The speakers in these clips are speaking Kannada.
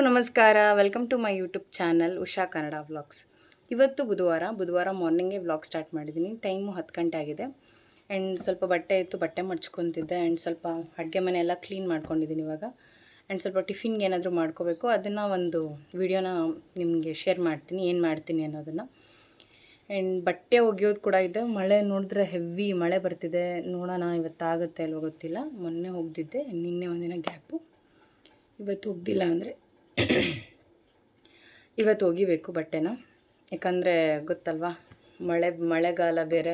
ನಮಸ್ಕಾರ. Welcome to my YouTube channel Usha Kannada vlogs ಇವತ್ತು ಬುಧವಾರ ಬುಧವಾರ ಮಾರ್ನಿಂಗೇ ವ್ಲಾಗ್ ಸ್ಟಾರ್ಟ್ ಮಾಡಿದ್ದೀನಿ ಟೈಮು ಹತ್ತು ಗಂಟೆ ಆಗಿದೆ. ಆ್ಯಂಡ್ ಸ್ವಲ್ಪ ಬಟ್ಟೆ ಇತ್ತು, ಬಟ್ಟೆ ಮಡ್ಚ್ಕೊತಿದ್ದೆ. ಆ್ಯಂಡ್ ಸ್ವಲ್ಪ ಅಡುಗೆ ಮನೆ ಎಲ್ಲ ಕ್ಲೀನ್ ಮಾಡ್ಕೊಂಡಿದ್ದೀನಿ ಇವಾಗ. ಆ್ಯಂಡ್ ಸ್ವಲ್ಪ ಟಿಫಿನ್ಗೆ ಏನಾದರೂ ಮಾಡ್ಕೋಬೇಕು. ಅದನ್ನು ಒಂದು ವಿಡಿಯೋನ ನಿಮಗೆ ಶೇರ್ ಮಾಡ್ತೀನಿ. ಏನು ಮಾಡ್ತೀನಿ ಅನ್ನೋದನ್ನು. ಆ್ಯಂಡ್ ಬಟ್ಟೆ ಒಗೆಯೋದು ಕೂಡ ಇದೆ. ಮಳೆ ನೋಡಿದ್ರೆ ಹೆವಿ ಮಳೆ ಬರ್ತಿದೆ. ನೋಡೋಣ ಇವತ್ತಾಗುತ್ತೆ ಅಲ್ವ ಗೊತ್ತಿಲ್ಲ. ಮೊನ್ನೆ ಹೋಗ್ದಿದ್ದೆ. ನಿನ್ನೆ ಒಂದಿನ ಗ್ಯಾಪು ಇವತ್ತು ಒಗ್ದಿಲ್ಲ ಅಂದರೆ ಇವತ್ತು ಒಗಿಬೇಕು ಬಟ್ಟೆನ. ಯಾಕಂದರೆ ಗೊತ್ತಲ್ವಾ, ಮಳೆ, ಮಳೆಗಾಲ ಬೇರೆ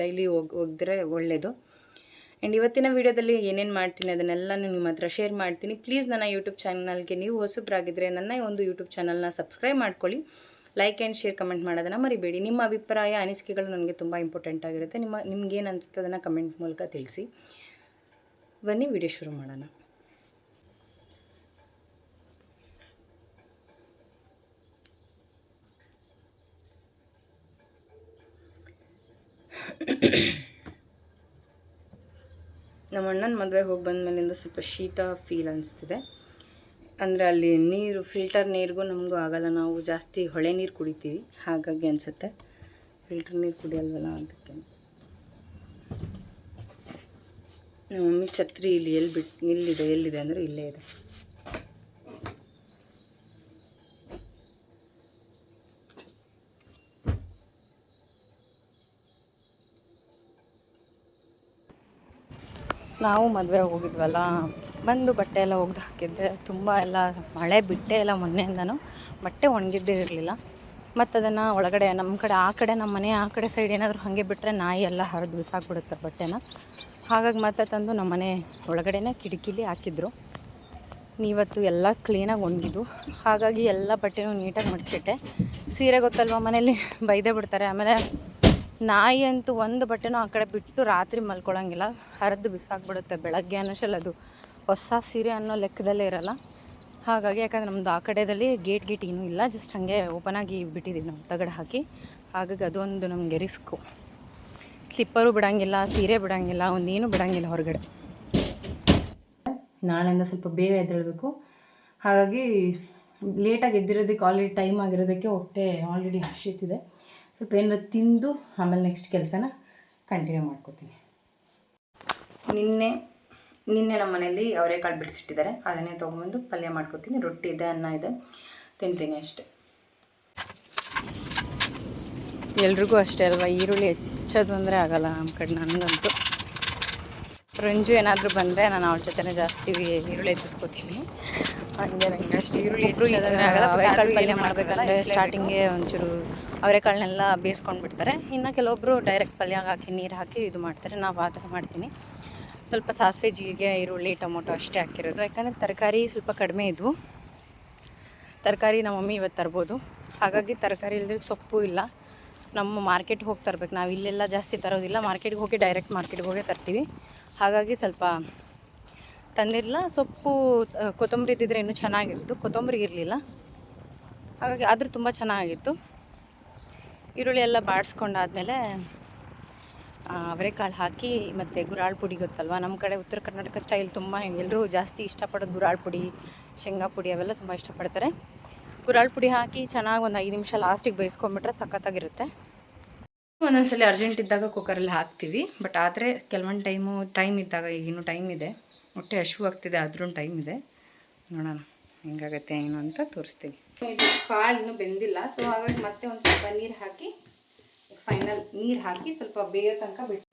ಡೈಲಿ ಹೋಗಿ ಒಗೆದ್ರೆ ಒಳ್ಳೆಯದು ಆ್ಯಂಡ್ ಇವತ್ತಿನ ವೀಡಿಯೋದಲ್ಲಿ ಏನೇನು ಮಾಡ್ತೀನಿ ಅದನ್ನೆಲ್ಲ ನಿಮ್ಮ ಹತ್ರ ಶೇರ್ ಮಾಡ್ತೀನಿ. ಪ್ಲೀಸ್ ನನ್ನ ಯೂಟ್ಯೂಬ್ ಚಾನಲ್ಗೆ ನೀವು ಹೊಸಬ್ರಾಗಿದ್ದರೆ ನನ್ನ ಒಂದು ಯೂಟ್ಯೂಬ್ ಚಾನಲ್ನ ಸಬ್ಸ್ಕ್ರೈಬ್ ಮಾಡ್ಕೊಳ್ಳಿ. ಲೈಕ್ ಆ್ಯಂಡ್ ಶೇರ್ ಕಮೆಂಟ್ ಮಾಡೋದನ್ನು ಮರಿಬೇಡಿ. ನಿಮ್ಮ ಅಭಿಪ್ರಾಯ, ಅನಿಸಿಕೆಗಳು ನನಗೆ ತುಂಬ ಇಂಪಾರ್ಟೆಂಟ್ ಆಗಿರುತ್ತೆ. ನಿಮ್ಮ ನಿಮ್ಗೇನು ಅನಿಸುತ್ತೆ ಅದನ್ನು ಕಮೆಂಟ್ ಮೂಲಕ ತಿಳಿಸಿ. ಬನ್ನಿ, ವಿಡಿಯೋ ಶುರು ಮಾಡೋಣ. ನಮ್ಮ ಅಣ್ಣನ ಮದುವೆ ಹೋಗಿ ಬಂದಮೇಲಿಂದ ಸ್ವಲ್ಪ ಶೀತ ಫೀಲ್ ಅನಿಸ್ತಿದೆ. ಅಂದರೆ ಅಲ್ಲಿ ನೀರು ಫಿಲ್ಟರ್ ನೀರಿಗೂ ನಮಗೂ ಆಗಲ್ಲ. ನಾವು ಜಾಸ್ತಿ ಹೊಳೆ ನೀರು ಕುಡಿತೀವಿ. ಹಾಗಾಗಿ ಅನಿಸುತ್ತೆ. ಫಿಲ್ಟರ್ ನೀರು ಕುಡಿಯಲ್ವಲ್ಲ ಅದಕ್ಕೆ. ನಮ್ಮ ಮಮ್ಮಿ ಛತ್ರಿ ಇಲ್ಲಿ ಎಲ್ಲಿ ಬಿಟ್ಟು ಎಲ್ಲಿದೆ? ಎಲ್ಲಿದೆ ಅಂದರೆ ಇಲ್ಲೇ ಇದೆ. ನಾವು ಮದುವೆ ಹೋಗಿದ್ವಲ್ಲ, ಬಂದು ಬಟ್ಟೆ ಎಲ್ಲ ಒಗ್ದು ಹಾಕಿದ್ದೆ. ತುಂಬ ಎಲ್ಲ ಮಳೆ ಬಿಟ್ಟೆ ಎಲ್ಲ ಮೊನ್ನೆಯಿಂದನೂ. ಬಟ್ಟೆ ಒಣಗಿದ್ದೇ ಇರಲಿಲ್ಲ. ಮತ್ತು ಅದನ್ನು ಒಳಗಡೆ ನಮ್ಮ ಕಡೆ, ಆ ಕಡೆ ನಮ್ಮ ಮನೆ, ಆ ಕಡೆ ಸೈಡ್ ಏನಾದರೂ ಹಾಗೆ ಬಿಟ್ಟರೆ ನಾಯಿ ಎಲ್ಲ ಹರಿದು ಬಿಸಾಕ್ಬಿಡುತ್ತೆ ಬಟ್ಟೆನ. ಹಾಗಾಗಿ ಮತ್ತೆ ತಂದು ನಮ್ಮ ಮನೆ ಒಳಗಡೆನೇ ಕಿಟಕಿಲಿ ಹಾಕಿದ್ರು. ಇವತ್ತು ಎಲ್ಲ ಕ್ಲೀನಾಗಿ ಒಣಗಿದ್ದು. ಹಾಗಾಗಿ ಎಲ್ಲ ಬಟ್ಟೆನೂ ನೀಟಾಗಿ ಮಡಚಿಟ್ಟೆ. ಸೀರೆ ಗೊತ್ತಲ್ವ ಮನೇಲಿ? ಬೈದೇ ಬಿಡ್ತಾರೆ. ಆಮೇಲೆ ನಾಯಿ ಅಂತೂ ಒಂದು ಬಟ್ಟೆನೂ ಆ ಕಡೆ ಬಿಟ್ಟು ರಾತ್ರಿ ಮಲ್ಕೊಳ್ಳೋಂಗಿಲ್ಲ ಹರಿದು ಬಿಸಾಕ್ಬಿಡುತ್ತೆ ಬೆಳಗ್ಗೆ ಅನ್ನೋಷ್ಟಲ್ಲ ಅದು. ಹೊಸ ಸೀರೆ ಅನ್ನೋ ಲೆಕ್ಕದಲ್ಲೇ ಇರಲ್ಲ. ಹಾಗಾಗಿ ಯಾಕಂದರೆ ನಮ್ಮದು ಆ ಕಡೆಯಲ್ಲಿ ಗೇಟ್ ಗೇಟ್ ಏನೂ ಇಲ್ಲ. ಜಸ್ಟ್ ಹಾಗೆ ಓಪನ್ ಆಗಿ ಬಿಟ್ಟಿದ್ದೀವಿ ನಾವು ತಗಡು ಹಾಕಿ. ಹಾಗಾಗಿ ಅದೊಂದು ನಮಗೆ ರಿಸ್ಕು. ಸ್ಲಿಪ್ಪರು ಬಿಡೋಂಗಿಲ್ಲ, ಸೀರೆ ಬಿಡೋಂಗಿಲ್ಲ, ಒಂದೇನು ಬಿಡೋಂಗಿಲ್ಲ ಹೊರಗಡೆ. ನಾಳೆಯಿಂದ ಸ್ವಲ್ಪ ಬೇಗ ಎದ್ದೇಳಬೇಕು. ಹಾಗಾಗಿ ಲೇಟಾಗಿ ಎದ್ದಿರೋದಕ್ಕೆ ಆಲ್ರೆಡಿ ಟೈಮ್ ಆಗಿರೋದಕ್ಕೆ ಹೊಟ್ಟೆ ಆಲ್ರೆಡಿ ಹಸಿತಿದೆ ಸ್ವಲ್ಪ ಏನಾರು ತಿಂದು ಆಮೇಲೆ ನೆಕ್ಸ್ಟ್ ಕೆಲಸನ ಕಂಟಿನ್ಯೂ ಮಾಡ್ಕೋತೀನಿ. ನಿನ್ನೆ ನಿನ್ನೆ ನಮ್ಮ ಮನೇಲಿ ಅವರೆಕಾಳು ಬಿಡಿಸಿಟ್ಟಿದ್ದಾರೆ. ಅದನ್ನೇ ತೊಗೊಂಬಂದು ಪಲ್ಯ ಮಾಡ್ಕೋತೀನಿ. ರೊಟ್ಟಿ ಇದೆ ಅನ್ನ ಇದೆ. ತಿಂತೀನಿ ಅಷ್ಟೆ. ಎಲ್ರಿಗೂ ಅಷ್ಟೇ ಅಲ್ವಾ? ಈರುಳ್ಳಿ ಹೆಚ್ಚೋದು ಅಂದರೆ ಆಗಲ್ಲ ನಮ್ಮ ಕಡೆ ನನಗಂತೂ. ರಂಜು ಏನಾದರೂ ಬಂದರೆ ನಾನು ಅವ್ರ ಜೊತೆನೇ ಜಾಸ್ತಿ ಈರುಳ್ಳಿ ಹೆಚ್ಚಿಸ್ಕೋತೀನಿ. ಹಂಗೆ ನಂಗೆ ಅಷ್ಟು ಈರುಳ್ಳಿ ಹೆಚ್ಚೋದಂದ್ರೆ ಆಗಲ್ಲ ಅವರೆಕಾಳು ಪಲ್ಯ ಮಾಡಬೇಕಂದ್ರೆ ಸ್ಟಾರ್ಟಿಂಗೇ ಒಂಚೂರು ಅವರೆಕಾಳನ್ನೆಲ್ಲ ಬೇಯಿಸ್ಕೊಂಡು ಬಿಡ್ತಾರೆ ಇನ್ನು ಕೆಲವೊಬ್ಬರು ಡೈರೆಕ್ಟ್ ಪಲ್ಯ ಹಾಕಿ, ನೀರು ಹಾಕಿ ಇದು ಮಾಡ್ತಾರೆ. ನಾವು ಆ ಥರ ಮಾಡ್ತೀನಿ. ಸ್ವಲ್ಪ ಸಾಸಿವೆ, ಜೀರಿಗೆ, ಈರುಳ್ಳಿ, ಟೊಮೊಟೊ ಅಷ್ಟೇ ಹಾಕಿರೋದು. ಯಾಕಂದರೆ ತರಕಾರಿ ಸ್ವಲ್ಪ ಕಡಿಮೆ ಇದ್ವು ತರಕಾರಿ ನಮ್ಮ ಮಮ್ಮಿ ಇವತ್ತು ತರ್ಬೋದು. ಹಾಗಾಗಿ ತರಕಾರಿ ಇಲ್ಲದ್ರೆ ಸೊಪ್ಪು ಇಲ್ಲ. ನಮ್ಮ ಮಾರ್ಕೆಟ್ಗೆ ಹೋಗಿ ತರಬೇಕು. ನಾವು ಇಲ್ಲೆಲ್ಲ ಜಾಸ್ತಿ ತರೋದಿಲ್ಲ. ಮಾರ್ಕೆಟ್ಗೆ ಹೋಗಿ ಡೈರೆಕ್ಟ್ ಮಾರ್ಕೆಟ್ಗೆ ಹೋಗಿ ತರ್ತೀವಿ. ಹಾಗಾಗಿ ಸ್ವಲ್ಪ ತಂದಿರಲಿಲ್ಲ ಸೊಪ್ಪು ಕೊತ್ತಂಬರಿ ಇದ್ದಿದ್ರೆ ಇನ್ನೂ ಚೆನ್ನಾಗಿರ್ತು ಕೊತ್ತಂಬರಿ ಇರಲಿಲ್ಲ. ಹಾಗಾಗಿ ಆದರೂ ತುಂಬ ಚೆನ್ನಾಗಿತ್ತು. ಈರುಳ್ಳಿ ಎಲ್ಲ ಬಾಡಿಸ್ಕೊಂಡಾದ್ಮೇಲೆ ಅವರೆಕಾಳು ಹಾಕಿ ಮತ್ತು ಗುರಾಳ್ ಪುಡಿ ಗೊತ್ತಲ್ವ? ನಮ್ಮ ಕಡೆ ಉತ್ತರ ಕರ್ನಾಟಕ ಸ್ಟೈಲ್ ತುಂಬ ಎಲ್ಲರೂ ಜಾಸ್ತಿ ಇಷ್ಟಪಡೋದು ಗುರಾಳ್ ಪುಡಿ, ಶೇಂಗಾ ಪುಡಿ ಅವೆಲ್ಲ ತುಂಬ ಇಷ್ಟಪಡ್ತಾರೆ. ಗುರಾಳ್ ಪುಡಿ ಹಾಕಿ ಚೆನ್ನಾಗಿ ಒಂದು ಐದು ನಿಮಿಷ ಲಾಸ್ಟಿಗೆ ಬೇಯಿಸ್ಕೊಂಬಿಟ್ರೆ ಸಖತ್ತಾಗಿರುತ್ತೆ. ಒಂದೊಂದ್ಸಲ ಅರ್ಜೆಂಟ್ ಇದ್ದಾಗ ಕುಕ್ಕರಲ್ಲಿ ಹಾಕ್ತೀವಿ ಬಟ್ ಆದರೆ ಕೆಲವೊಂದು ಟೈಮು ಟೈಮ್ ಇದ್ದಾಗ ಈಗಿನ್ನೂ ಟೈಮ್ ಇದೆ. ಹೊಟ್ಟೆ ಹಶು ಆಗ್ತಿದೆ ಆದ್ರೂ ಟೈಮ್ ಇದೆ. ನೋಡೋಣ, ಹೆಂಗಾಗತ್ತೆ, ಏನು ಅಂತ ತೋರಿಸ್ತೀನಿ. ಇದು ಕಾಳು ಇನ್ನೂ ಬೆಂದಿಲ್ಲ. ಸೊ ಹಾಗಾಗಿ ಮತ್ತೆ ಒಂದು ಸ್ವಲ್ಪ ನೀರು ಹಾಕಿ ಫೈನಲ್ ನೀರು ಹಾಕಿ ಸ್ವಲ್ಪ ಬೇಯೋ ತನಕ ಬಿಟ್ಟು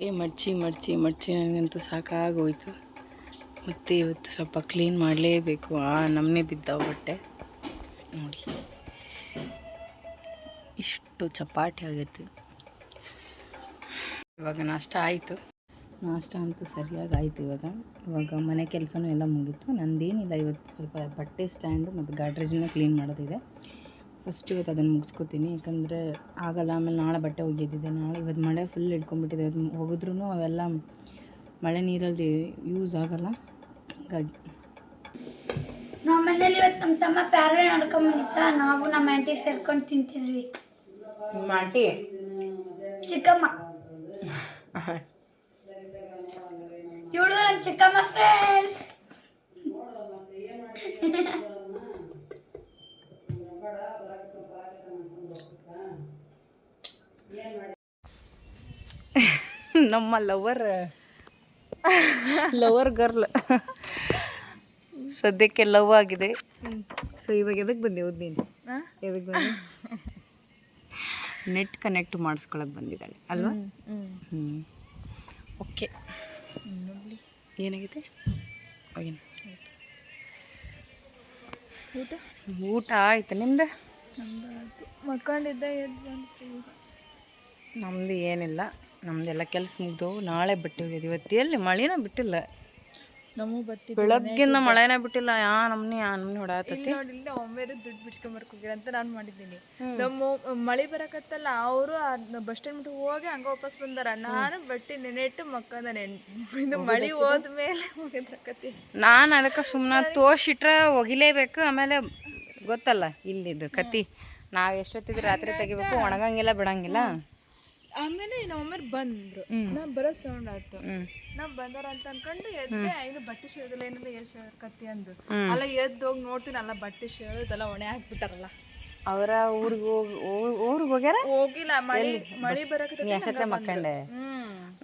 ಏ, ಮಡ್ಚಿ ಮಡ್ಚಿ ಮಡ್ಚಿ, ನನಗಂತೂ ಸಾಕಾಗೋಯ್ತು. ಮತ್ತೆ ಇವತ್ತು ಸ್ವಲ್ಪ ಕ್ಲೀನ್ ಮಾಡಲೇಬೇಕು. ಆ ನಮ್ಮನೆ ಬಿದ್ದಾವ ಬಟ್ಟೆ. ನೋಡಿ. ಇಷ್ಟು ಚಪಾಟಿ ಆಗೈತೆ ಇವಾಗ ನಾಷ್ಟ ಆಯಿತು. ನಾಷ್ಟ ಅಂತೂ ಸರಿಯಾಗಿ ಆಯಿತು ಇವಾಗ. ಇವಾಗ ಮನೆ ಕೆಲಸನೂ ಎಲ್ಲ ಮುಗೀತು. ನಂದೇನಿಲ್ಲ ಇವತ್ತು ಸ್ವಲ್ಪ ಬಟ್ಟೆ ಸ್ಟ್ಯಾಂಡು ಮತ್ತು ಗಾಡ್ರೇಜನ್ನ ಕ್ಲೀನ್ ಮಾಡೋದಿದೆ. ಫಸ್ಟ್ ಇವತ್ತು ಅದನ್ನು ಮುಗಿಸ್ಕೊತೀನಿ. ಯಾಕಂದರೆ ಆಗಲ್ಲ ಆಮೇಲೆ ನಾಳೆ ಬಟ್ಟೆ ಒಗೆದಿದೆ. ನಾಳೆ ಇವತ್ತು ಮಳೆ ಫುಲ್ ಇಟ್ಕೊಂಡ್ಬಿಟ್ಟಿದೆ ಅದು ಒಗೆದ್ರೂ ಅವೆಲ್ಲ ಮಳೆ ನೀರಲ್ಲಿ ಯೂಸ್ ಆಗಲ್ಲ. ಹಾಗಾಗಿ ನಮ್ಮ ಮನೇಲಿ ಇವತ್ತು ನಮ್ಮ ತಮ್ಮ ಪ್ಯಾರಲೆ ನಡ್ಕೊಂಬಂದಿದ್ದ ನಾವು ನಮ್ಮ ಆಂಟಿ ಸೇರ್ಕೊಂಡು ತಿಂತಿದ್ವಿ. ನಿಮ್ಮ ಆಂಟಿ ಚಿಕ್ಕಮ್ಮ. ಇವಳು ನಮ್ಮ ಚಿಕ್ಕಮ್ಮ ಫ್ರೆಂಡ್ಸ್ ನಮ್ಮ ಲವರ್ ಲವರ್ ಗರ್ಲ್ ಸದ್ಯಕ್ಕೆ ಲವ್ ಆಗಿದೆ. ಸೊ ಇವಾಗ ಎದಕ್ಕೆ ಬಂದೆವು ನೀನು? ಎದಕ್ಕೆ ಬಂದೆ? ನೆಟ್ ಕನೆಕ್ಟ್ ಮಾಡಿಸ್ಕೊಳಕ್ಕೆ ಬಂದಿದ್ದಾಳೆ ಅಲ್ವಾ? ಹ್ಞೂ ಓಕೆ ಏನಾಗಿದೆ? ಏನು? ಊಟ? ಊಟ ಆಯ್ತು. ನಿಮ್ದು? ಮಕ್ಕೊಂಡಿದ್ದೆ ನಮ್ದು ಏನಿಲ್ಲ. ನಮ್ದೆಲ್ಲ ಕೆಲಸ ಮುಗ್ದು ನಾಳೆ ಬಿಟ್ಟು ಹೋಗಿದ್ದು ಇವತ್ತು ಎಲ್ಲಿ? ಮಳೆನ ಬಿಟ್ಟಿಲ್ಲ. ನಮಗೂ ಬಟ್ಟಿ ಬೆಳಗ್ಗಿಂದ ಮಳೆನೇ ಬಿಟ್ಟಿಲ್ಲ. ಯಾ ನಮ್ನಿ ಯಾ ನಮ್ನಿ ಹೊಡಾತತಿ. ನೋಡಿಲ್ಲ ಒಮ್ಮೆರೆ ದುಡ್ಡು ಬಿಡ್ಸ್ಕೊಂಬರ್ಕ್ ಹೋಗಿರ ಅಂತ ನಾನು ಮಾಡಿದ್ದೀನಿ. ನಮ್ಮ ಮಳೆ ಬರಕತ್ತಲ್ಲ ಅವರು ಬಸ್ ಸ್ಟ್ಯಾಂಡ್ ಬಿಟ್ಟು ಹೋಗಿ ಹಂಗ ವಾಪಸ್ ಬಂದಾರ. ನಾನು ಬಟ್ಟೆ ನೆನೆಟ್ಟು ಮಕ್ಕಂದ ನೆನ್ ಮಳಿ ಮಳೆ ಹೋದ್ಮೇಲೆ ಹೋಗಿದ್ರಕತ್ತಿ ನಾನು ಅದಕ್ಕೆ ಸುಮ್ಮನೆ ತೋರ್ಸಿಟ್ರೆ ಒಗಿಲೇಬೇಕು ಆಮೇಲೆ ಗೊತ್ತಲ್ಲ ಇಲ್ಲಿದ್ದು ಕತಿ ನಾವು ಎಷ್ಟೊತ್ತಿದ್ರೆ ರಾತ್ರಿ ತೆಗಿಬೇಕು ಒಣಗಂಗಿಲ್ಲ ಬಿಡಂಗಿಲ್ಲ. ಆಮೇಲೆ ನಮ್ಮಮ್ಮ ಬಂದ್ರು. ನಾ ಬರೋ ಸೌಂಡ್ ಆಯ್ತು. ನಾ ಬಂದಾರ ಅಂತ ಅನ್ಕೊಂಡು ಎದ್ದೆ ಐದು ಬಟ್ಟೆ ಶೇರ್ದಲ್ಲ ಏನಿಲ್ಲ ಎಷ್ಟು ಕತ್ತಿ ಅಂದ್ರು ಅಲ್ಲ ಎದ್ದು ಹೋಗಿ ನೋಡ್ತೀನಿ ಅಲ್ಲ ಬಟ್ಟೆ ಶೇದಲ್ಲ ಒಣೆ ಹಾಕ್ಬಿಟ್ಟಾರಲ್ಲ ಅವರ ಊರಿಗೆ ಹೋಗಿ ಊರಿಗೆ ಹೋಗ್ಯಾರ? ಹೋಗಿಲ್ಲ ಮಳಿ ಮಳಿ ಬರಕತ್ತ ಮಕ್ಕಂಡೆ.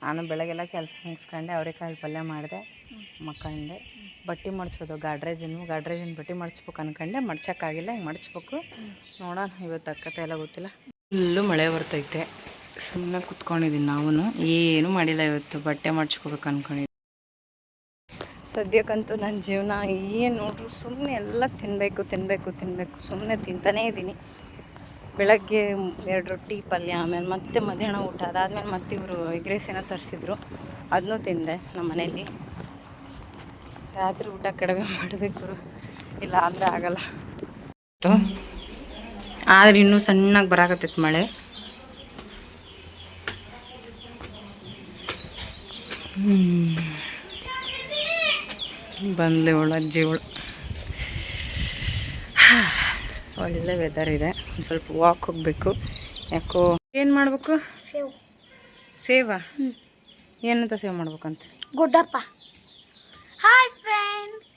ನಾನು ಬೆಳಗ್ಗೆಲ್ಲ ಕೆಲಸ ಮುಗಿಸ್ಕೊಂಡೆ ಅವರೆಕಾಳು ಪಲ್ಯ ಮಾಡಿದೆ ಮಕ್ಕಂಡೆ. ಬಟ್ಟೆ ಮಡ್ಚೋದು ಗಾಡ್ರೇಜನ್ನು ಗಾಡ್ರೇಜನ್ನು ಬಟ್ಟೆ ಮಡ್ಚ್ಬೇಕು ಅನ್ಕೊಂಡೆ ಮಡ್ಚಕ್ಕಾಗಿಲ್ಲ ಹಿಂಗೆ ಮಡ್ಚ್ಬೇಕು ನೋಡೋಣ ಇವತ್ತು ಅಕ್ಕತೆ ಎಲ್ಲ ಗೊತ್ತಿಲ್ಲ. ಫುಲ್ಲು ಮಳೆ ಬರ್ತೈತೆ. ಸುಮ್ಮನೆ ಕುತ್ಕೊಂಡಿದ್ದೀನಿ ನಾವು ಏನೂ ಮಾಡಿಲ್ಲ ಇವತ್ತು. ಬಟ್ಟೆ ಮಾಡಿಸ್ಕೋಬೇಕು ಅನ್ಕೊಂಡಿದ್ದೆ ಸದ್ಯಕ್ಕಂತೂ ನನ್ನ ಜೀವನ ಏನು ನೋಡ್ರು ಸುಮ್ಮನೆ ಎಲ್ಲ ತಿನ್ನಬೇಕು ತಿನ್ನಬೇಕು ತಿನ್ನಬೇಕು ಸುಮ್ಮನೆ ತಿಂತಾನೇ ಇದ್ದೀನಿ ಬೆಳಗ್ಗೆ ಎರಡು ರೊಟ್ಟಿ ಪಲ್ಯ ಆಮೇಲೆ ಮತ್ತೆ ಮಧ್ಯಾಹ್ನ ಊಟ. ಅದಾದಮೇಲೆ ಮತ್ತೆ ಇವರು ಏನೋ ತರಿಸಿದ್ರು. ಅದನ್ನೂ ತಿಂದೆ ನಮ್ಮ ಮನೇಲಿ. ರಾತ್ರಿ ಊಟ ಕಡಿಮೆ ಮಾಡಬೇಕು. ಇಲ್ಲ ಅಂದರೆ ಆಗಲ್ಲ. ಆದ್ರೆ ಇನ್ನೂ ಸಣ್ಣಗೆ ಬರಾಕತ್ತೈತೆ ಮಳೆ. ಬಂದ್ಲೆ ಅವಳು ಅಜ್ಜಿ ಒಳ ಒಳ್ಳೆ ವೆದರ್ ಇದೆ. ಒಂದು ಸ್ವಲ್ಪ ವಾಕ್ ಹೋಗಬೇಕು. ಯಾಕೋ ಏನು ಮಾಡಬೇಕು? ಸೇವ್. ಸೇವಾ? ಏನಂತ ಸೇವ್ ಮಾಡ್ಬೇಕಂತ? ಗುಡ್ಡಪ್ಪ. ಹಾಯ್ ಫ್ರೆಂಡ್ಸ್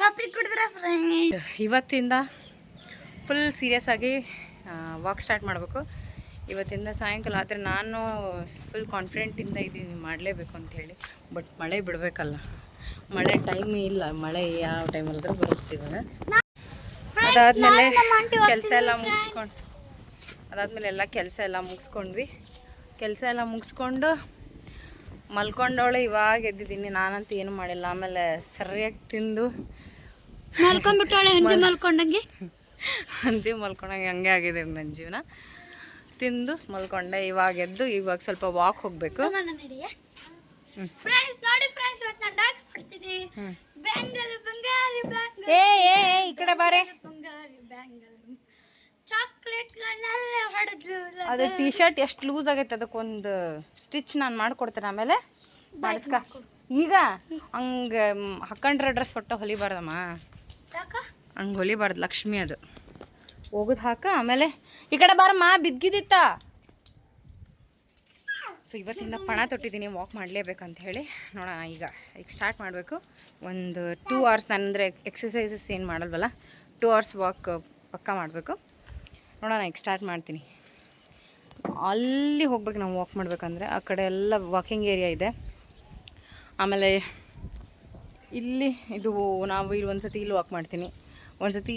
ಕಾಫಿ ಕುಡಿದ್ರೆ ಫ್ರೆಂಡ್ ಇವತ್ತಿಂದ ಫುಲ್ ಸೀರಿಯಸ್ ಆಗಿ ವಾಕ್ ಸ್ಟಾರ್ಟ್ ಮಾಡಬೇಕು. ಇವತ್ತಿಂದ ಸಾಯಂಕಾಲ ಆದರೆ ನಾನು ಫುಲ್ ಕಾನ್ಫಿಡೆಂಟಿಂದ ಇದ್ದೀನಿ ಮಾಡಲೇಬೇಕು ಅಂತ ಹೇಳಿ. ಬಟ್ ಮಳೆ ಬಿಡಬೇಕಲ್ಲ. ಮಳೆ ಟೈಮ್ ಇಲ್ಲ. ಮಳೆ ಯಾವ ಟೈಮಲ್ಲಾದ್ರೂ ಬರುತ್ತೆ ಇವಾಗ. ಅದಾದಮೇಲೆ ಕೆಲಸ ಎಲ್ಲ ಮುಗಿಸ್ಕೊಂಡು ಅದಾದಮೇಲೆ ಎಲ್ಲ ಕೆಲಸ ಎಲ್ಲ ಮುಗಿಸ್ಕೊಂಡ್ವಿ. ಕೆಲಸ ಎಲ್ಲ ಮುಗಿಸ್ಕೊಂಡು ಮಲ್ಕೊಂಡವಳೆ ಇವಾಗ ಎದ್ದಿದ್ದೀನಿ. ನಾನಂತೂ ಏನು ಮಾಡಿಲ್ಲ. ಆಮೇಲೆ ಸರಿಯಾಗಿ ತಿಂದು ಮಲ್ಕೊಂಡ್ಬಿಟ್ಟವಳೆ ಹಿಂದೆ ಮಲ್ಕೊಂಡಂಗೆ? ಅಂತೆ ಮಲ್ಕೊಂಡಂಗೆ ಹಂಗೆ ಆಗಿದೆ ನನ್ನ ಜೀವನ. ತಿಂದು ಮಲ್ಕೊಂಡೆ. ಇವಾಗ ಎದ್ದು ಇವಾಗ ಸ್ವಲ್ಪ ವಾಕ್ ಹೋಗಬೇಕು. ಈ ಕಡೆ ಬಾರೆ. ಅದು ಟಿ ಶರ್ಟ್ ಎಷ್ಟು ಲೂಸ್ ಆಗೈತೆ ಅದಕ್ಕೊಂದು ಸ್ಟಿಚ್ ನಾನು ಮಾಡ್ಕೊಡ್ತೇನೆ ಆಮೇಲೆ. ಮಾಡಿಸ್ಕ. ಈಗ ಹಂಗೆ ಹಾಕೊಂಡ್ರೆ ಡ್ರೆಸ್ ಫೋಟೋ ಹೊಲಿಬಾರ್ದಮ್ಮ. ಹಂಗೆ ಹೊಲಿಬಾರ್ದು ಲಕ್ಷ್ಮಿ ಅದು. ಹೋಗುದು ಹಾಕ, ಆಮೇಲೆ ಈ ಕಡೆ ಬಾರಮ್ಮ ಬಿದ್ಗಿದಿತ್ತ ಸೊ ಇವತ್ತಿಂದ ಪಣ ತೊಟ್ಟಿದ್ದೀನಿ ವಾಕ್ ಮಾಡಲೇಬೇಕಂತ ಹೇಳಿ. ನೋಡೋಣ ಈಗ ಈಗ ಸ್ಟಾರ್ಟ್ ಮಾಡಬೇಕು. ಒಂದು ಟೂ ಅವರ್ಸ್ ನಾನಂದರೆ ಎಕ್ಸಸೈಸಸ್ ಏನು ಮಾಡಲ್ವಲ್ಲ ಟೂ ಅವರ್ಸ್ ವಾಕ್ ಪಕ್ಕ ಮಾಡಬೇಕು. ನೋಡೋಣ, ಈಗ ಸ್ಟಾರ್ಟ್ ಮಾಡ್ತೀನಿ. ಅಲ್ಲಿ ಹೋಗ್ಬೇಕು, ನಾವು ವಾಕ್ ಮಾಡಬೇಕಂದ್ರೆ. ಆ ಕಡೆ ಎಲ್ಲ ವಾಕಿಂಗ್ ಏರಿಯಾ ಇದೆ. ಆಮೇಲೆ ಇಲ್ಲಿ, ಇದು ನಾವು ಇಲ್ಲಿ ಒಂದು ಸತಿ ಇಲ್ಲಿ ವಾಕ್ ಮಾಡ್ತೀನಿ. ಒಂದು ಸತಿ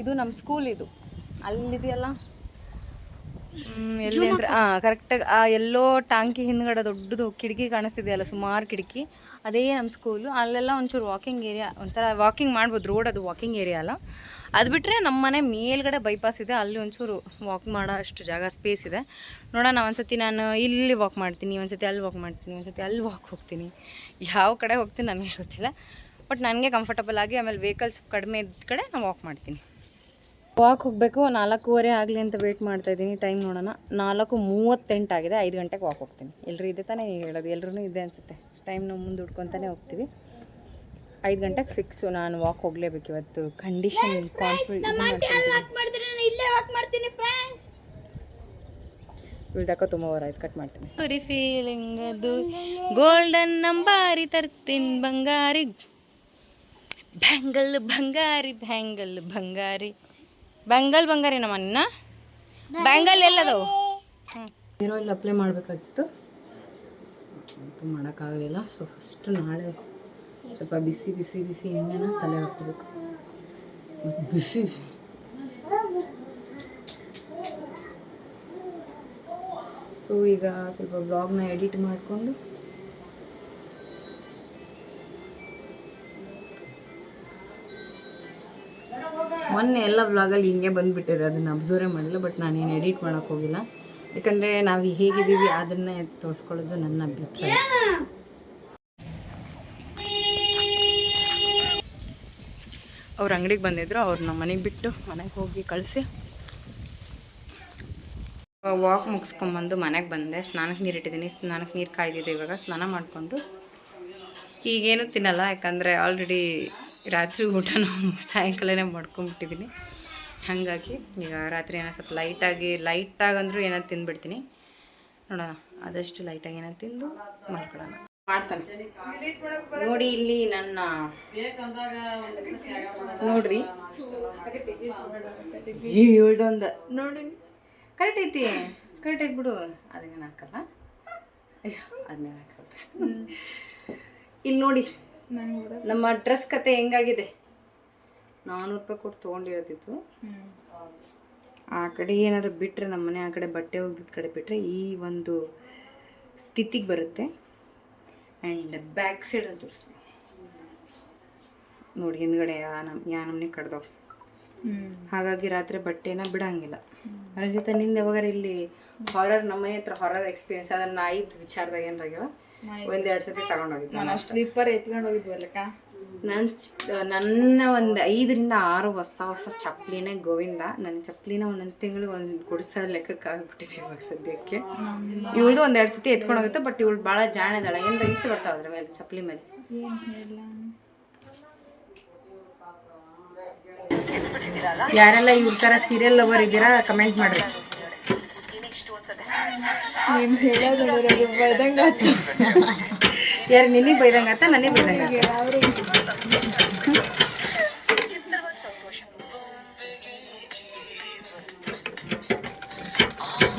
ಇದು ನಮ್ಮ ಸ್ಕೂಲ್ ಇದು. ಅಲ್ಲಿದೆಯಲ್ಲ? ಎಲ್ಲಿ ಅಂದರೆ ಕರೆಕ್ಟ್ ಕರೆಕ್ಟಾಗಿ ಆ ಎಲ್ಲೋ ಟ್ಯಾಂಕಿ ಹಿಂದ್ಗಡೆ ದೊಡ್ಡದು ಕಿಟಕಿ ಕಾಣಿಸ್ತಿದೆಯಲ್ಲ ಸುಮಾರು ಕಿಟಕಿ. ಅದೇ ನಮ್ಮ ಸ್ಕೂಲು ಅಲ್ಲೆಲ್ಲ ಒಂಚೂರು ವಾಕಿಂಗ್ ಏರಿಯಾ ಒಂಥರ ವಾಕಿಂಗ್ ಮಾಡ್ಬೋದು ರೋಡ್ ಅದು ವಾಕಿಂಗ್ ಏರಿಯಾ ಅಲ್ಲ. ಅದು ಬಿಟ್ಟರೆ ನಮ್ಮ ಮನೆ ಮೇಲ್ಗಡೆ ಬೈಪಾಸ್ ಇದೆ ಅಲ್ಲಿ ಒಂಚೂರು ವಾಕ್ ಮಾಡೋ ಅಷ್ಟು ಜಾಗ ಸ್ಪೇಸ್ ಇದೆ. ನೋಡೋಣ ಒಂದ್ಸತಿ ನಾನು ಇಲ್ಲಿ ವಾಕ್ ಮಾಡ್ತೀನಿ ಒಂದ್ಸತಿ ಅಲ್ಲಿ ವಾಕ್ ಮಾಡ್ತೀನಿ ಒಂದ್ಸತಿ ಅಲ್ಲಿ ವಾಕ್ ಹೋಗ್ತೀನಿ. ಯಾವ ಕಡೆ ಹೋಗ್ತೀನಿ ನನಗೆ ಗೊತ್ತಿಲ್ಲ. ಬಟ್ ನನಗೆ ಕಂಫರ್ಟಬಲ್ ಆಗಿ ಆಮೇಲೆ ವೆಹಿಕಲ್ಸ್ ಕಡಿಮೆ ಇದ್ದ ಕಡೆ ನಾನು ವಾಕ್ ಮಾಡ್ತೀನಿ. ವಾಕ್ ಹೋಗಬೇಕು ನಾಲ್ಕೂವರೆ ಆಗಲಿ ಅಂತ ವೆಯ್ಟ್ ಮಾಡ್ತಾ ಇದ್ದೀನಿ. ಟೈಮ್ ನೋಡೋಣ. ನಾಲ್ಕು ಮೂವತ್ತೆಂಟು ಆಗಿದೆ. ಐದು ಗಂಟೆಗೆ ವಾಕ್ ಹೋಗ್ತೀನಿ. ಎಲ್ಲರೂ ಇದೆ ತಾನೇ ಹೇಳೋದು? ಎಲ್ಲರೂ ಇದೆ ಅನಿಸುತ್ತೆ. ಟೈಮ್ ನಾವು ಮುಂದೆ ಹುಡ್ಕೊತಾನೆ ಹೋಗ್ತೀವಿ. ಐದು ಗಂಟೆಗೆ ಫಿಕ್ಸು ನಾನು ವಾಕ್ ಹೋಗಲೇಬೇಕು ಇವತ್ತು. ಕಂಡೀಷನ್ ನಮ್ಮ ಆಂಟಿ ಅಲ್ಲಿ ವಾಕ್ ಮಾಡಿದ್ರೆ ಇಲ್ಲೇ ವಾಕ್ ಮಾಡ್ತೀನಿ ಫ್ರೆಂಡ್ಸ್ ಉಳ್ದಾಕ ತುಂಬ ವಾರ ಆಯ್ತು. ಕಟ್ ಮಾಡ್ತೀನಿ. ಸರಿ ಫೀಲಿಂಗ್ ಅದು. ಗೋಲ್ಡನ್ ನಂಬಾರಿ ತರ್ತೀನಿ ಬಂಗಾರಿ. ಬ್ಯಾಂಗಲ್ ಬಂಗಾರಿ ಬ್ಯಾಂಗಲ್ ಬಂಗಾರಿ. ಬ್ಯಾಂಗಲ್ ಬಂಗಾರ ಏನಮ್ಮ ನಿನ್ನ? ಬೆಂಗಲ್ ಎಲ್ಲದವು ಹೀರೋ ಇಲ್ಲಿ ಅಪ್ಲೈ ಮಾಡಬೇಕಾಗಿತ್ತು. ಮಾಡೋಕ್ಕಾಗಲಿಲ್ಲ. ಸೊ ಫಸ್ಟ್ ನಾಳೆ ಸ್ವಲ್ಪ ಬಿಸಿ ಬಿಸಿ ಬಿಸಿ ಎಣ್ಣೆನ ತಲೆ ಹಾಕ್ಬೇಕು. ಬಿಸಿ ಸೊ ಈಗ ಸ್ವಲ್ಪ ಬ್ಲಾಗ್ನ ಎಡಿಟ್ ಮಾಡಿಕೊಂಡು ಮೊನ್ನೆ ಎಲ್ಲ ವ್ಲಾಗಲ್ಲಿ ಹಿಂಗೆ ಬಂದುಬಿಟ್ಟಿದೆ. ಅದನ್ನು ಅಬ್ಸರ್ವ್ ಮಾಡಿಲ್ಲ ಬಟ್ ನಾನೇನು ಎಡಿಟ್ ಮಾಡೋಕೆ ಹೋಗಿಲ್ಲ. ಯಾಕಂದರೆ ನಾವು ಹೇಗಿದ್ದೀವಿ ಅದನ್ನೇ ತೋರಿಸ್ಕೊಳ್ಳೋದು ನನ್ನ ಅಭಿಪ್ರಾಯ. ಅವ್ರ ಅಂಗಡಿಗೆ ಬಂದಿದ್ರು ನಮ್ಮ ಮನೆಗೆ ಬಿಟ್ಟು ಮನೆಗೆ ಹೋಗಿ ಕಳಿಸಿ. ವಾಕ್ ಮುಗಿಸ್ಕೊಂಬಂದು ಮನೆಗೆ ಬಂದೆ. ಸ್ನಾನಕ್ಕೆ ನೀರು ಇಟ್ಟಿದ್ದೀನಿ. ಸ್ನಾನಕ್ಕೆ ನೀರು ಕಾಯ್ದಿದೆ ಇವಾಗ ಸ್ನಾನ ಮಾಡಿಕೊಂಡು. ಈಗೇನು ತಿನ್ನಲ್ಲ, ಯಾಕಂದರೆ ಆಲ್ರೆಡಿ ರಾತ್ರಿ ಊಟನ ಸಾಯಂಕಾಲನೇ ಮಾಡ್ಕೊಂಬಿಟ್ಟಿದ್ದೀನಿ ಹಾಗಾಗಿ ಈಗ ರಾತ್ರಿ ಏನೋ ಸ್ವಲ್ಪ ಲೈಟಾಗಿ ಲೈಟಾಗಿ ಅಂದರೂ ಏನೋ ತಿಂದ್ಬಿಡ್ತೀನಿ. ನೋಡೋಣ, ಆದಷ್ಟು ಲೈಟಾಗಿ ಏನೋ ತಿಂದು ಮಾಡ್ಕೊಳ್ಳೋಣ ಮಾಡ್ತಾನೆ. ನೋಡಿ ಇಲ್ಲಿ ನನ್ನ ನೋಡ್ರಿ. ಏಳ್ದೊಂದು ನೋಡಿ ಕರೆಕ್ಟ್ ಐತಿ. ಕರೆಕ್ಟ್ ಐತಿ ಬಿಡು. ಅದನ್ನೇನು ಹಾಕಲ್ಲ? ಅದನ್ನೇನು ಹಾಕಲ್ಲ. ಇಲ್ಲಿ ನೋಡಿ. ನಮ್ಮ ಡ್ರೆಸ್ ಕತೆ ಹೆಂಗಾಗಿದೆ? ನಾನ್ನೂರು ರೂಪಾಯಿ ಕೊಟ್ಟು ತೊಗೊಂಡಿರೋದಿತ್ತು. ಆ ಕಡೆ ಏನಾದ್ರು ಬಿಟ್ಟರೆ ನಮ್ಮ ಮನೆ ಆ ಕಡೆ ಬಟ್ಟೆ ಹೋಗಿದ್ದ ಕಡೆ ಬಿಟ್ಟರೆ ಈ ಒಂದು ಸ್ಥಿತಿಗೆ ಬರುತ್ತೆ. ಆ್ಯಂಡ್ ಬ್ಯಾಕ್ ಸೈಡಲ್ಲಿ ತೋರಿಸ್ತೀನಿ. ನೋಡಿ ಹಿಂದ್ಗಡೆ ಯಾ ನಮ್ ಯಾ ನಮ್ಮನೆ ಕಡ್ದವು ಹಾಗಾಗಿ ರಾತ್ರಿ ಬಟ್ಟೆನ ಬಿಡಂಗಿಲ್ಲ. ಅದ್ರ ಜೊತೆ ನಿಂದ ಯಾವಾಗಾರ ಇಲ್ಲಿ ಹಾರರ್ ನಮ್ಮನೆ ಹತ್ರ ಹಾರರ್ ಎಕ್ಸ್ಪೀರಿಯನ್ಸ್ ಅದನ್ನ ಐದು ವಿಚಾರದಾಗ ಏನಾಗ್ಯಾವ ಒಂದೆರಡು ಸತಿ ತಗೊಂಡೋಗಿದ್ದೆ ನಾನು ಸ್ಲೀಪರ್ ಎತ್ಕೊಂಡು ಹೋಗಿದ್ವಲ್ಲಕ್ಕ ನನ್ನ ನನ್ನ ಒಂದು ಐದರಿಂದ ಆರು ಹೊಸ ಹೊಸ ಚಪ್ಪಲಿನೇ ಗೋವಿಂದ. ನನ್ನ ಚಪ್ಪಲಿನ ಒಂದೊಂದು ತಿಂಗಳು ಒಂದು ಗುಡಿಸೋ ಲೆಕ್ಕಕ್ಕೆ ಆಗ್ಬಿಟ್ಟಿದೆ ಇವಾಗ ಸದ್ಯಕ್ಕೆ. ಇವಳ್ದು ಒಂದೆರಡು ಸತಿ ಎತ್ಕೊಂಡು ಹೋಗುತ್ತೆ ಬಟ್ ಇವಳು ಭಾಳ ಜಾಣದಾಳ. ಏನು ಇಟ್ಟು ಬರ್ತಾವ ಅದ್ರ ಮೇಲೆ ಚಪ್ಪಲಿ ಮೇಲೆ? ಯಾರೆಲ್ಲ ಇವ್ರ ಥರ ಸೀರಿಯಲ್ ಲವರ್ ಇದ್ದೀರಾ ಕಮೆಂಟ್ ಮಾಡ್ರಿ. ನೀನು ಹೇಳೋದು ಬೈದಂಗೆ ಯಾರು, ನಿನಗೆ ಆತ ನನಗೆ ಬೈದಂಗ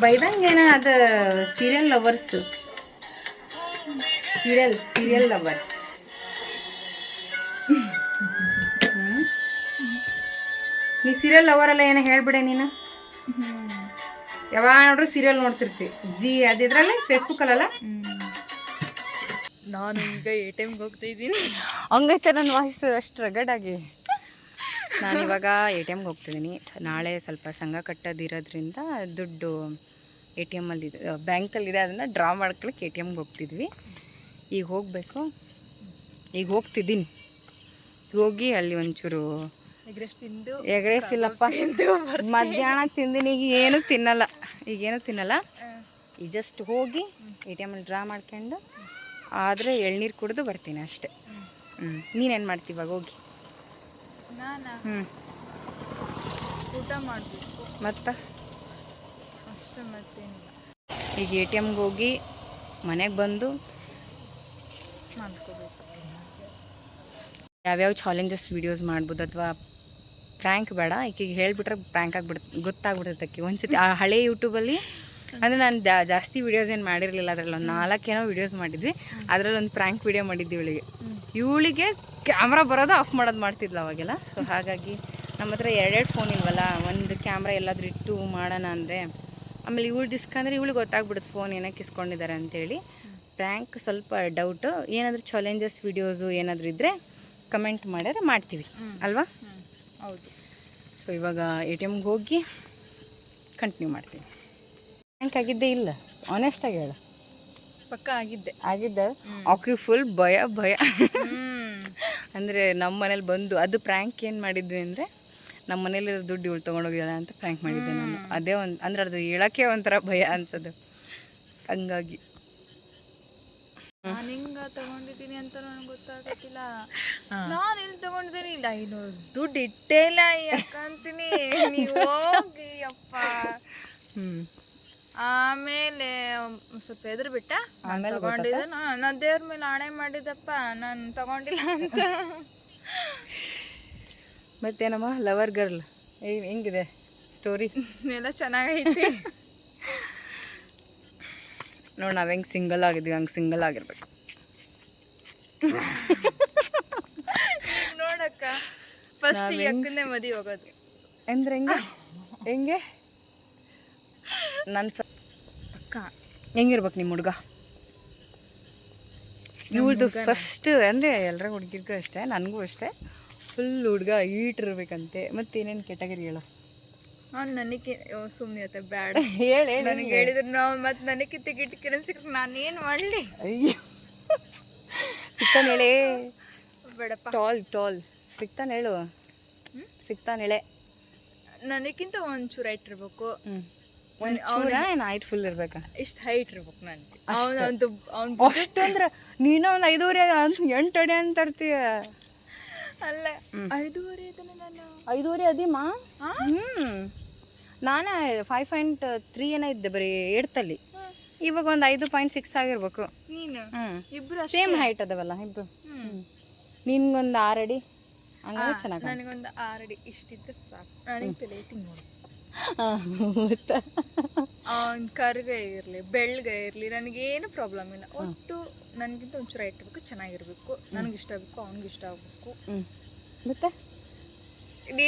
ಬೈದಂಗೇನ? ಅದು serial lovers serial serial lovers ನೀ ಸೀರಿಯಲ್ ಲವರ್ ಅಲ್ಲ, ಏನ ಹೇಳ್ಬಿಡೆ ನೀನು? ಯಾವಾಗ ನೋಡ್ರಿ ಸೀರಿಯಲ್ ನೋಡ್ತಿರ್ತಿ ಜಿ ಅದಿದ್ರಲ್ಲ ಫೇಸ್ಬುಕ್ಕಲ್ಲ ನಾನು ಈಗ ಎ ಟಿ ಎಮ್ಗೆ ಹೋಗ್ತಾ ಇದ್ದೀನಿ. ಹಂಗೈತೆ ನನ್ನ ವಾಯ್ಸ್ ಅಷ್ಟು ರಗಡಾಗಿ. ನಾನು ಇವಾಗ ಎ ಟಿ ಎಮ್ಗೆ ಹೋಗ್ತಿದ್ದೀನಿ. ನಾಳೆ ಸ್ವಲ್ಪ ಸಂಘ ಕಟ್ಟೋದಿರೋದ್ರಿಂದ ದುಡ್ಡು ಎ ಟಿ ಎಮ್ಮಲ್ಲಿ ಬ್ಯಾಂಕಲ್ಲಿದೆ ಅದನ್ನು ಡ್ರಾ ಮಾಡ್ಕೊಳಕ್ಕೆ ಎ ಟಿ ಎಮ್ಗೆ ಹೋಗ್ತಿದ್ವಿ. ಈಗ ಹೋಗಬೇಕು. ಈಗ ಹೋಗ್ತಿದ್ದೀನಿ. ಹೋಗಿ ಅಲ್ಲಿ ಒಂಚೂರು ಎಗ್ರೆಸ್ ಇಲ್ಲಪ್ಪ. ಮಧ್ಯಾಹ್ನ ತಿಂದಿನಿ ಈಗ ಏನು ತಿನ್ನಲ್ಲ. ಈಗೇನು ತಿನ್ನಲ್ಲ. ಈ ಜಸ್ಟ್ ಹೋಗಿ ಎ ಟಿ ಎಮಲ್ಲಿ ಡ್ರಾ ಮಾಡ್ಕೊಂಡು ಆದರೆ ಎಳ್ನೀರು ಕುಡಿದು ಬರ್ತೀನಿ ಅಷ್ಟೆ. ಹ್ಞೂ ನೀನೇನು ಮಾಡ್ತೀವಿ ಇವಾಗ? ಹೋಗಿ. ಹ್ಞೂ ಊಟ ಮಾಡಬೇಕು. ಮತ್ತು? ಅಷ್ಟೇ ಮತ್ತೇನಿಲ್ಲ. ಈಗ ಎ ಟಿ ಎಮ್ಗೆ ಹೋಗಿ ಮನೆಗೆ ಬಂದು ಮಾಡ್ಕೋಬೇಕು. ಯಾವ್ಯಾವ ಚಾಲೆಂಜಸ್ ವೀಡಿಯೋಸ್ ಮಾಡ್ಬೋದು ಅಥವಾ ಪ್ರ್ಯಾಂಕ್ ಬೇಡ ಈಕೆಗೆ ಹೇಳಿಬಿಟ್ರೆ ಪ್ರ್ಯಾಂಕ್ ಆಗ್ಬಿಡುತ್ತೆ ಗೊತ್ತಾಗ್ಬಿಡುತ್ತೆ ಆಕೆ. ಒಂದ್ಸತಿ ಆ ಹಳೆ ಯೂಟ್ಯೂಬಲ್ಲಿ ಅಂದರೆ ನಾನು ಜಾಸ್ತಿ ವೀಡಿಯೋಸ್ ಏನು ಮಾಡಿರಲಿಲ್ಲ ಅದರಲ್ಲಿ ಒಂದು ನಾಲ್ಕೇನೋ ವೀಡಿಯೋಸ್ ಮಾಡಿದ್ವಿ. ಅದರಲ್ಲಿ ಒಂದು ಪ್ರ್ಯಾಂಕ್ ವೀಡಿಯೋ ಮಾಡಿದ್ವಿ ಇವಳಿಗೆ. ಇವಳಿಗೆ ಕ್ಯಾಮ್ರಾ ಬರೋದು ಆಫ್ ಮಾಡೋದು ಮಾಡ್ತಿದ್ಲು ಅವಾಗೆಲ್ಲ. ಸೊ ಹಾಗಾಗಿ ನಮ್ಮ ಹತ್ರ ಎರಡೆರಡು ಫೋನ್ ಇಲ್ವಲ್ಲ, ಒಂದು ಕ್ಯಾಮ್ರಾ ಎಲ್ಲಾದ್ರೂ ಇಟ್ಟು ಮಾಡೋಣ ಅಂದರೆ, ಆಮೇಲೆ ಇವಳು ಡಿಸ್ಕ್ ಅಂದರೆ ಇವಳಿಗೆ ಗೊತ್ತಾಗ್ಬಿಡುತ್ತೆ ಫೋನ್ ಏನಕ್ಕೆ ಇಸ್ಕೊಂಡಿದ್ದಾರೆ ಅಂತೇಳಿ. ಪ್ರ್ಯಾಂಕ್ ಸ್ವಲ್ಪ ಡೌಟು ಏನಾದರೂ ಚಾಲೆಂಜಸ್ ವೀಡಿಯೋಸು ಏನಾದರೂ ಇದ್ದರೆ ಕಮೆಂಟ್ ಮಾಡಿದ್ರೆ ಮಾಡ್ತೀವಿ. ಅಲ್ವಾ? ಹೌದು. ಸೊ ಇವಾಗ ಎ ಟಿ ಎಮ್ಗೆ ಹೋಗಿ ಕಂಟಿನ್ಯೂ ಮಾಡ್ತೀನಿ ಬ್ಯಾಂಕ್ ಆಗಿದ್ದೇ ಇಲ್ಲ. ಆನೆಸ್ಟಾಗಿ ಹೇಳು. ಪಕ್ಕ ಆಗಿದ್ದೆ. ಆಗಿದ್ದೆ? ಆಕ್ರಿ ಫುಲ್ ಭಯ ಭಯ. ಅಂದರೆ ನಮ್ಮ ಮನೇಲಿ ಬಂದು ಅದು ಪ್ರ್ಯಾಂಕ್ ಏನು ಮಾಡಿದ್ವಿ ಅಂದರೆ ನಮ್ಮ ಮನೇಲಿರೋ ದುಡ್ಡು ಇವಳು ತೊಗೊಂಡೋಗಿದ್ದಾಳ ಅಂತ ಪ್ರ್ಯಾಂಕ್ ಮಾಡಿದ್ದೆ ನಾನು. ಅದೇ ಒಂದು ಅಂದ್ರೆ ಅದು ಹೇಳೋಕ್ಕೆ ಒಂಥರ ಭಯ ಅನ್ಸೋದು. ಹಂಗಾಗಿ. ತಗೊಂಡಿದ್ದೀನಿ ಅಂತ ನನಗೆ ಗೊತ್ತಾಗತ್ತಿಲ್ಲ ನಾನು ಎಲ್ಲಿ ತಗೊಂಡಿದ್ದೀನಿ. ಇಲ್ಲ ಇನ್ನು ದುಡ್ಡು ಇಟ್ಟೇ ಇಲ್ಲ ಯಾಕಂತೀನಿ ನೀವು ಹೋಗಿ ಅಪ್ಪ. ಆಮೇಲೆ ಸ್ವಲ್ಪ ಎದುರು ಬಿಟ್ಟ ಆಮೇಲೆ ತಗೊಂಡಿದ್ದ ನಾನು ದೇವ್ರ ಮೇಲೆ ಆಣೆ ಮಾಡಿದಪ್ಪ ನಾನು ತಗೊಂಡಿಲ್ಲ ಅಂತ. ಮತ್ತೇನಮ್ಮ? ಲವರ್ ಗರ್ಲ್ ಹೆಂಗಿದೆ? ಸ್ಟೋರಿ ಎಲ್ಲ ಚೆನ್ನಾಗೈತಿ. ನೋಡಿ ನಾವು ಹೆಂಗೆ ಸಿಂಗಲ್ ಆಗಿದ್ವಿ ಹಂಗೆ ಸಿಂಗಲ್ ಆಗಿರ್ಬೇಕು. ನೋಡಕ್ಕ ಫಸ್ಟ್ ಈ ಅಕ್ಕನೇ ಮದಿ ಹೋಗೋದು. ಅಂದ್ರೆ ಹೆಂಗೆ? ಹೆಂಗೆ? ನನ್ನ ಅಕ್ಕ ಹೆಂಗಿರ್ಬೇಕು ನಿಮ್ಮ ಹುಡುಗ? ಇವಳ್ದು ಫಸ್ಟ್ ಅಂದರೆ ಎಲ್ಲರ ಹುಡುಗಿರ್ಗೂ ಅಷ್ಟೇ ನನಗೂ ಅಷ್ಟೇ. ಫುಲ್ ಹುಡುಗ ಈಟಿರ್ಬೇಕಂತೆ ಮತ್ತೇನೇನು ಕೆಟಗರಿ ಹೇಳು? ಅವ್ನು ನನಗೆ ಸುಮ್ಮನೆ ಬೇಡ ಬ್ಯಾಡ. ಹೇಳಿ ನನಗೆ ಹೇಳಿದ್ರು ನಾವು ಮತ್ತೆ ನನಗೆ ಟಿಕೆಟ್ ಸಿಕ್ಕರೆ ನಾನೇನು ಮಾಡಲಿ? ಅಯ್ಯೋ. ಸಿಗ್ತಾನೆ ಹೇಳಿ. ಬೇಡಪ್ಪ. Tall tall. ಸಿಗ್ತಾನೆ ಹೇಳು. ಸಿಗ್ತಾನೆ ಹೇಳೆ. ನನಗಿಂತ ಒಂಚೂರು ಹೈಟ್ ಇರ್ಬೇಕು. ಹ್ಞೂ ಒಂದು ಚೂರ ಏನು ಆಯ್ತು ಫುಲ್ ಇರ್ಬೇಕಾ? ಇಷ್ಟು ಹೈಟ್ ಇರ್ಬೇಕು ನನಗೆ ಅವನು ಒಂದು ಅವ್ನು ಅಷ್ಟಂದ್ರೆ ನೀನು ಒಂದು ಐದೂವರೆ ಎಂಟು ಅಡಿ ಅಂತ ತರ್ತೀಯ ಅಲ್ಲ ಐದೂವರೆ ಇದನ್ನ ನಾನು. ಐದೂವರೆ ಅದಿಮ್ಮ? ಹ್ಞೂ ನಾನೇ ಫೈವ್ ಪಾಯಿಂಟ್ ತ್ರೀ ಏನೋ ಇದ್ದೆ ಬರೀ ಏಡ್ತಲ್ಲಿ. ಇವಾಗ ಒಂದು ಐದು ಪಾಯಿಂಟ್ ಸಿಕ್ಸ್ ಆಗಿರ್ಬೇಕು. ಹ್ಞೂ ಸೇಮ್ ಹೈಟ್ ಅದವಲ್ಲ ಇಬ್ರು. ನಿನ್ಗೊಂದು ಆರಡಿ ಹಂಗಾದ್ರೆ ಚೆನ್ನಾಗಿ ನನಗೊಂದು ಆರಡಿ ಇಷ್ಟಿದ್ರೆ ಸಾಕು. ನನಗೆ ತಲೆ ಅವ್ನ ಕರ್ಗೆ ಇರಲಿ ಬೆಳ್ಗೆ ಇರಲಿ ನನಗೇನು ಪ್ರಾಬ್ಲಮ್ ಇಲ್ಲ. ಒಟ್ಟು ನನಗಿಂತ ಒಂಚೂರು ಐಟ್ ಇರಬೇಕು ಚೆನ್ನಾಗಿರ್ಬೇಕು. ನನಗೆ ಇಷ್ಟ ಆಗಬೇಕು ಅವ್ನಿಗೆ ಇಷ್ಟ ಆಗಬೇಕು. ಮತ್ತೆ?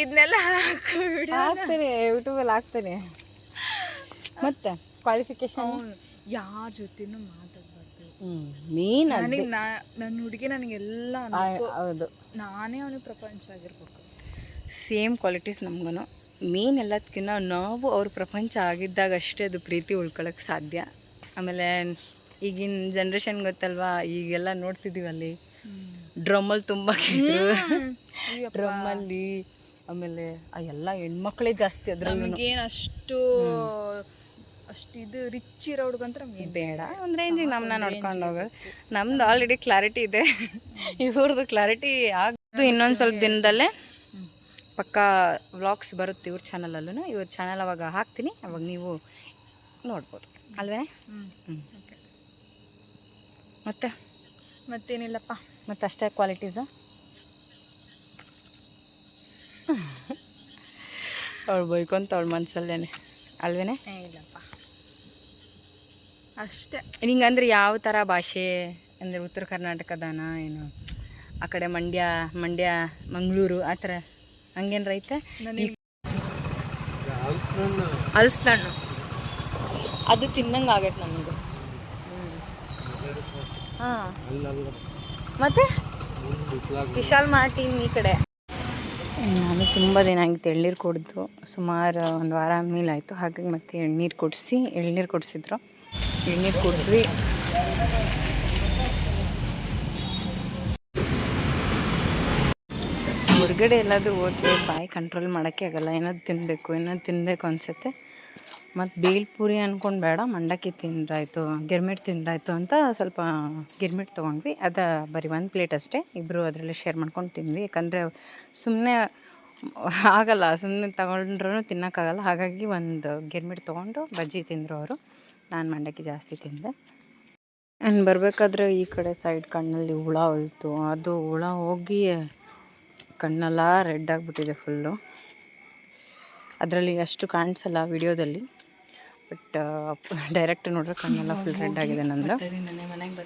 ಇದನ್ನೆಲ್ಲ ಹಾಕ್ತೇನೆ ಯೂಟ್ಯೂಬಲ್ಲಿ ಹಾಕ್ತೇನೆ. ಮತ್ತೆ? ಕ್ವಾಲಿಫಿಕೇಶನ್ ಯಾರ ಜೊತೆನೂ ಮಾತಾಡ್ಬಾರ್ದು. ನೀನು ನನಗೆ ನಾ ನನ್ನ ಹುಡುಗಿ ನನಗೆಲ್ಲ ಹೌದು. ನಾನೇ ಅವನಿಗೆ ಪ್ರಪಂಚ ಆಗಿರ್ಬೇಕು. ಸೇಮ್ ಕ್ವಾಲಿಟೀಸ್ ನಮ್ಗೂ ಮೀನ್ ಎಲ್ಲದಕ್ಕಿಂತ ನಾವು ಅವ್ರ ಪ್ರಪಂಚ ಆಗಿದ್ದಾಗ ಅಷ್ಟೇ ಅದು ಪ್ರೀತಿ ಉಳ್ಕೊಳಕ್ಕೆ ಸಾಧ್ಯ. ಆಮೇಲೆ ಈಗಿನ ಜನ್ರೇಷನ್ ಗೊತ್ತಲ್ವಾ ಈಗೆಲ್ಲ ನೋಡ್ತಿದ್ದೀವಲ್ಲಿ ಡ್ರಮ್ಮಲ್ಲಿ ತುಂಬ ಡ್ರಮ್ಮಲ್ಲಿ ಆಮೇಲೆ ಆ ಎಲ್ಲ ಹೆಣ್ಮಕ್ಳೇ ಜಾಸ್ತಿ ಅದ್ರ ನಮಗೇನು ಅಷ್ಟು ಅಷ್ಟು ಇದು ರಿಚ್ ಇರೋ ಹುಡುಗಂತ್ರ ನಮ್ಗೆ ಬೇಡ. ಒಂದು ರೇಂಜಿಗೆ ನಮ್ಮನ್ನ ನೋಡ್ಕೊಂಡು ಹೋಗೋದು ನಮ್ದು ಆಲ್ರೆಡಿ ಕ್ಲಾರಿಟಿ ಇದೆ. ಇವ್ರದ್ದು ಕ್ಲಾರಿಟಿ ಆಗ್ದು ಇನ್ನೊಂದು ಸ್ವಲ್ಪ ದಿನದಲ್ಲೇ. ಪಕ್ಕ ವ್ಲಾಗ್ಸ್ ಬರುತ್ತೆ ಇವ್ರ ಚಾನಲಲ್ಲೂ ಇವ್ರ ಚಾನಲ್ ಅವಾಗ ಹಾಕ್ತೀನಿ. ಅವಾಗ ನೀವು ನೋಡ್ಬೋದು. ಅಲ್ವೇ ಹ್ಞೂ ಹ್ಞೂ ಮತ್ತೆ? ಮತ್ತೇನಿಲ್ಲಪ್ಪ. ಮತ್ತೆ ಅಷ್ಟೇ ಕ್ವಾಲಿಟೀಸು ಅವಳು ಬೈಕೊಂತ ಅವಳ ಮನಸ್ಸಲ್ಲೇನೆ ಅಲ್ವೇನೆ? ಇಲ್ಲಪ್ಪ. ಅಷ್ಟೇ. ನಿಂಗಂದ್ರೆ ಯಾವ ಥರ ಭಾಷೆ ಅಂದರೆ ಉತ್ತರ ಕರ್ನಾಟಕದಾನ ಏನು? ಆ ಕಡೆ ಮಂಡ್ಯ ಮಂಡ್ಯ ಮಂಗಳೂರು ಆ ಥರ ಹಂಗೇನು ಐತೆ? ಅಲ್ಸ್ಲಣ್ಣು ಅದು ತಿನ್ನಂಗೆ ಆಗೈತೆ ನಮಗೆ. ಹಾಂ. ಮತ್ತೆ? ವಿಶಾಲ್ ಮಾರ್ಟಿನ್ ಈ ಕಡೆ. ನಾನು ತುಂಬ ದಿನ ಆಗಿತ್ತು ಎಳ್ನೀರು ಕುಡಿದು. ಸುಮಾರು ಒಂದು ವಾರ ಮೇಲಾಯಿತು ಹಾಗಾಗಿ ಮತ್ತೆ ಎಳ್ನೀರು ಕುಡಿಸಿ ಎಳ್ನೀರು ಕುಡಿಸಿದ್ರು. ಎಳ್ನೀರು ಕುಡಿದ್ವಿ ಹೊರಗಡೆ ಎಲ್ಲಾದರೂ ಹೋದ್ರೆ ಬಾಯಿ ಕಂಟ್ರೋಲ್ ಮಾಡೋಕ್ಕೆ ಆಗಲ್ಲ. ಏನಾದ್ರು ತಿನ್ನಬೇಕು ಏನಾದ್ರು ತಿನ್ನಬೇಕು ಅನಿಸುತ್ತೆ. ಮತ್ತು ಬೇಲ್ಪುರಿ ಅಂದ್ಕೊಂಡು ಬೇಡ, ಮಂಡಕ್ಕಿ ತಿಂದ್ರಾಯ್ತು, ಗಿರ್ಮಿಟ್ ತಿಂದ್ರಾಯ್ತು ಅಂತ ಸ್ವಲ್ಪ ಗಿರ್ಮಿಟ್ ತೊಗೊಂಡ್ವಿ. ಅದು ಬರೀ ಒಂದು ಪ್ಲೇಟ್ ಅಷ್ಟೇ. ಇಬ್ಬರು ಅದರಲ್ಲಿ ಶೇರ್ ಮಾಡ್ಕೊಂಡು ತಿಂದ್ವಿ. ಯಾಕಂದರೆ ಸುಮ್ಮನೆ ಆಗಲ್ಲ ಸುಮ್ಮನೆ ತಗೊಂಡ್ರೂ ತಿನ್ನೋಕ್ಕಾಗಲ್ಲ. ಹಾಗಾಗಿ ಒಂದು ಗಿರ್ಮಿಟ್ ತೊಗೊಂಡು ಬಜ್ಜಿ ತಿಂದರು ಅವರು. ನಾನು ಮಂಡಕ್ಕಿ ಜಾಸ್ತಿ ತಿಂದೆ. ನಾನು ಬರಬೇಕಾದ್ರೆ ಈ ಕಡೆ ಸೈಡ್ ಕಣ್ಣಲ್ಲಿ ಹುಳ ಹೋಯಿತು. ಅದು ಹುಳ ಹೋಗಿ ಕಣ್ಣೆಲ್ಲ ರೆಡ್ ಆಗಿಬಿಟ್ಟಿದೆ ಫುಲ್ಲು ಅದರಲ್ಲಿ ಅಷ್ಟು ಕಾಣಿಸಲ್ಲ ವಿಡಿಯೋದಲ್ಲಿ ಬಟ್ ಡೈರೆಕ್ಟ್ ನೋಡ್ರೆ ಕಣ್ಣೆಲ್ಲ ಫುಲ್ ರೆಡ್ ಆಗಿದೆ ನಂದು. ಮನೆಗೆ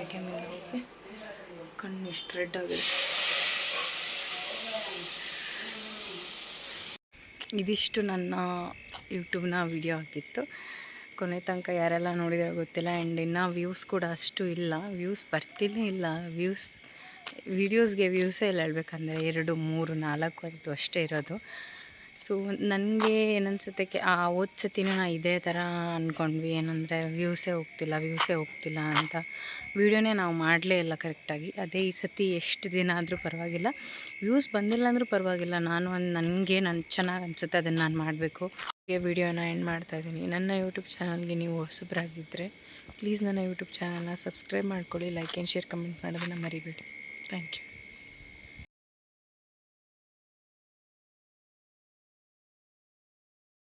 ಎ ಟಿ ಹೋಗಿ ಕಣ್ಣು ಇಷ್ಟು ರೆಡ್ ಆಗಿದೆ. ಇದಿಷ್ಟು ನನ್ನ ಯೂಟ್ಯೂಬ್ನ ವಿಡಿಯೋ ಆಗಿತ್ತು. ಕೊನೆ ತನಕ ಯಾರೆಲ್ಲ ನೋಡಿದ್ರೆ ಗೊತ್ತಿಲ್ಲ. ಆ್ಯಂಡ್ ಇನ್ನು ವ್ಯೂಸ್ ಕೂಡ ಅಷ್ಟು ಇಲ್ಲ. ವ್ಯೂಸ್ ಬರ್ತಿಲ್ಲ ಇಲ್ಲ. ವ್ಯೂಸ್ ವೀಡಿಯೋಸ್ಗೆ ವ್ಯೂಸೇ ಇಲ್ಲ ಹೇಳ್ಬೇಕಂದ್ರೆ ಎರಡು, ಮೂರು, ನಾಲ್ಕು ಐದು ಅಷ್ಟೇ ಇರೋದು. ಸೊ ನನಗೆ ಏನನ್ಸುತ್ತೆ ಆ ಹೋದ ಸತಿನೂ ನಾ ಇದೇ ಥರ ಅಂದ್ಕೊಂಡ್ವಿ ಏನಂದರೆ ವ್ಯೂಸೇ ಹೋಗ್ತಿಲ್ಲ ವ್ಯೂಸೇ ಹೋಗ್ತಿಲ್ಲ ಅಂತ. ವೀಡಿಯೋನೇ ನಾವು ಮಾಡಲೇ ಇಲ್ಲ ಕರೆಕ್ಟಾಗಿ ಅದೇ ಈ ಸತಿ ಎಷ್ಟು ದಿನ ಆದರೂ ಪರವಾಗಿಲ್ಲ. ವ್ಯೂಸ್ ಬಂದಿಲ್ಲ ಅಂದರೂ ಪರವಾಗಿಲ್ಲ. ನಾನು ಒಂದು, ನನಗೆ ನಾನು, ಚೆನ್ನಾಗಿ ಅನಿಸುತ್ತೆ ಅದನ್ನು ನಾನು ಮಾಡಬೇಕು. ವೀಡಿಯೋನ ಎಂಡ್ ಮಾಡ್ತಾ ಇದ್ದೀನಿ ನನ್ನ ಯೂಟ್ಯೂಬ್ ಚಾನಲ್ಗೆ ನೀವು ಹೊಸಬ್ರಾಗಿದ್ದರೆ ಪ್ಲೀಸ್ ನನ್ನ ಯೂಟ್ಯೂಬ್ ಚಾನಲ್ನ ಸಬ್ಸ್ಕ್ರೈಬ್ ಮಾಡ್ಕೊಳ್ಳಿ ಲೈಕ್ ಆ್ಯಂಡ್ ಶೇರ್ ಕಮೆಂಟ್ ಮಾಡೋದನ್ನು ಮರಿಬೇಡಿ. Thank you